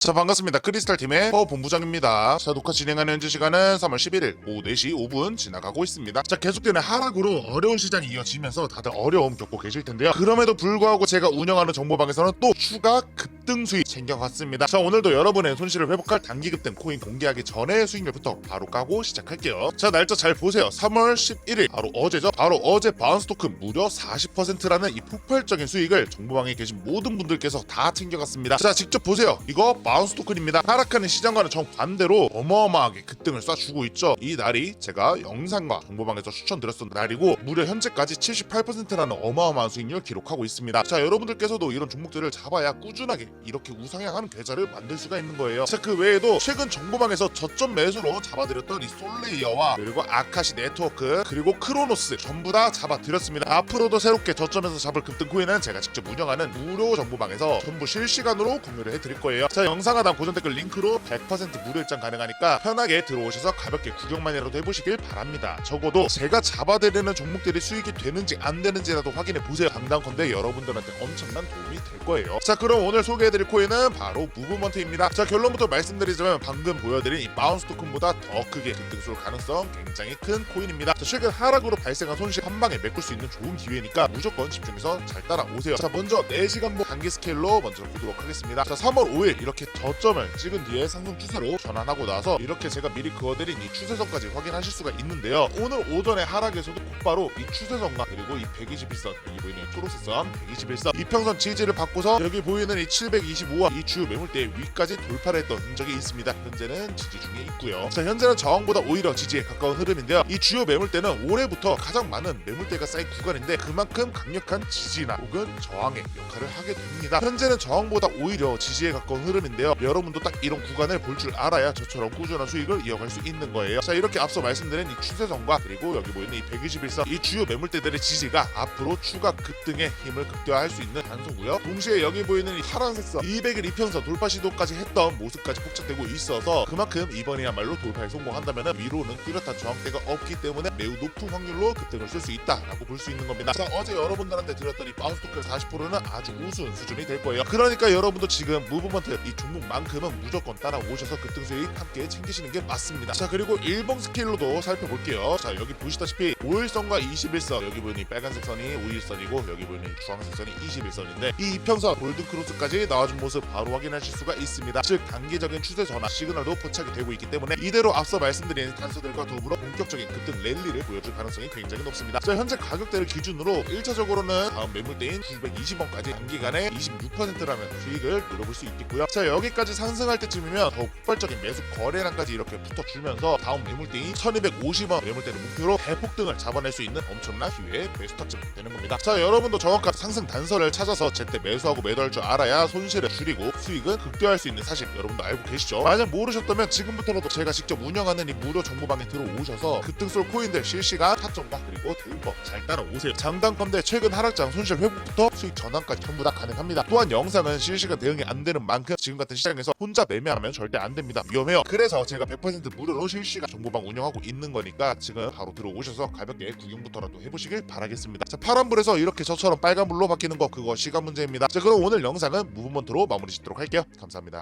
자 반갑습니다. 크리스탈 팀의 허 본부장입니다. 자 녹화 진행하는 현재 시간은 3월 11일 오후 4시 5분 지나가고 있습니다. 자 계속되는 하락으로 어려운 시장이 이어지면서 다들 어려움 겪고 계실 텐데요. 그럼에도 불구하고 제가 운영하는 정보방에서는 또 추가 급등 수익 챙겨갔습니다. 자 오늘도 여러분의 손실을 회복할 단기 급등 코인 공개하기 전에 수익률부터 바로 까고 시작할게요. 자 날짜 잘 보세요. 3월 11일 바로 어제죠? 바로 어제 바운스 토큰 무려 40%라는 이 폭발적인 수익을 정보방에 계신 모든 분들께서 다 챙겨갔습니다. 자 직접 보세요. 이거 바운스 토큰입니다. 하락하는 시장과는 정반대로 어마어마하게 급등을 쏴주고 있죠. 이 날이 제가 영상과 정보방에서 추천드렸던 날이고 무려 현재까지 78%라는 어마어마한 수익률을 기록하고 있습니다. 자 여러분들께서도 이런 종목들을 잡아야 꾸준하게 이렇게 우상향하는 계좌를 만들 수가 있는 거예요. 자 그 외에도 최근 정보방에서 저점 매수로 잡아드렸던 이 솔레이어와 그리고 아카시 네트워크 그리고 크로노스 전부 다 잡아드렸습니다. 앞으로도 새롭게 저점에서 잡을 급등 코인은 제가 직접 운영하는 무료 정보방에서 전부 실시간으로 공유를 해드릴 거예요. 자 영상 하단 고정 댓글 링크로 100% 무료 입장 가능하니까 편하게 들어오셔서 가볍게 구경만이라도 해보시길 바랍니다. 적어도 제가 잡아드리는 종목들이 수익이 되는지 안 되는지라도 확인해 보세요. 당당컨대 여러분들한테 엄청난 도움이 될 거예요. 자 그럼 오늘 소개 해드릴 코인은 바로 무브먼트입니다. 자 결론부터 말씀드리자면 방금 보여드린 이 바운스 토큰보다 더 크게 급등 쏠 가능성 굉장히 큰 코인입니다. 자 최근 하락으로 발생한 손실 한 방에 메꿀 수 있는 좋은 기회니까 무조건 집중해서 잘 따라오세요. 자 먼저 4시간보 단기 스케일로 먼저 보도록 하겠습니다. 자 3월 5일 이렇게 저점을 찍은 뒤에 상승 추세로 전환하고 나서 이렇게 제가 미리 그어드린 이 추세선까지 확인하실 수가 있는데요. 오늘 오전에 하락에서도 곧바로 이 추세선과 그리고 이 121선 여기 보이는 초록색 선 121선 이평선 지지를 받고서 여기 보이는 이 725와 이 주요 매물대 위까지 돌파를 했던 흔적이 있습니다. 현재는 지지 중에 있고요. 자 현재는 저항보다 오히려 지지에 가까운 흐름인데요. 이 주요 매물대는 올해부터 가장 많은 매물대가 쌓인 구간인데 그만큼 강력한 지지나 혹은 저항의 역할을 하게 됩니다. 현재는 저항보다 오히려 지지에 가까운 흐름인데요. 여러분도 딱 이런 구간을 볼 줄 알아야 저처럼 꾸준한 수익을 이어갈 수 있는 거예요. 자 이렇게 앞서 말씀드린 이 추세선과 그리고 여기 보이는 이 121선 이 주요 매물대들의 지지가 앞으로 추가 급등의 힘을 극대화할 수 있는 단서고요. 동시에 여기 보이는 이 파란색 선 200일 이평선 돌파 시도까지 했던 모습까지 포착되고 있어서 그만큼 이번이야말로 돌파에 성공한다면 위로는 뚜렷한 저항대가 없기 때문에 매우 높은 확률로 급등을 쓸 수 있다라고 볼 수 있는 겁니다. 자 어제 여러분들한테 드렸던 이 바운스 토큰 40%는 아주 우수한 수준이 될 거예요. 그러니까 여러분도 지금 무브먼트 이 종목만큼은 무조건 따라오셔서 급등 수익 함께 챙기시는 게 맞습니다. 자 그리고 일봉 스케일로도 살펴볼게요. 자 여기 보시다시피 5일선과 21선 여기 보 이는 이 빨간색 선이 5일선이고 여기 보이는 이 주황색 선이 21선인데 이 이평선 골든 크로스까지 나와준 모습 바로 확인하실 수가 있습니다. 즉 단기적인 추세 전환 시그널도 포착이 되고 있기 때문에 이대로 앞서 말씀드린 단서들과 더불어 본격적인 급등 랠리를 보여줄 가능성이 굉장히 높습니다. 자 현재 가격대를 기준으로 1차적으로는 다음 매물대인 920원까지 단기간에 26%라는 수익을 노려볼 수 있겠고요. 자 여기까지 상승할 때쯤이면 더욱 폭발적인 매수 거래량까지 이렇게 붙어주면서 다음 매물대인 1250원 매물대를 목표로 대폭등을 잡아낼 수 있는 엄청난 기회 의 베스트쯤 되는 겁니다. 자 여러분도 정확한 상승 단서를 찾아서 제때 매수하고 매도할 줄 알아야 손실을 줄이고 수익은 극대화할 수 있는 사실 여러분도 알고 계시죠? 만약 모르셨다면 지금부터라도 제가 직접 운영하는 이 무료 정보방에 들어오셔서 급등솔 코인들 실시간 타점과 그리고 대응법 잘 따라오세요. 장단건대 최근 하락장 손실 회복부터 수익 전환까지 전부 다 가능합니다. 또한 영상은 실시간 대응이 안 되는 만큼 지금 같은 시장에서 혼자 매매하면 절대 안 됩니다. 위험해요. 그래서 제가 100% 무료로 실시간 정보방 운영하고 있는 거니까 지금 바로 들어오셔서 가볍게 구경부터라도 해보시길 바라겠습니다. 자 파란불에서 이렇게 저처럼 빨간불로 바뀌는 거 그거 시간 문제입니다. 자 그럼 오늘 영상은 무브먼트로 마무리 짓도록 할게요. 감사합니다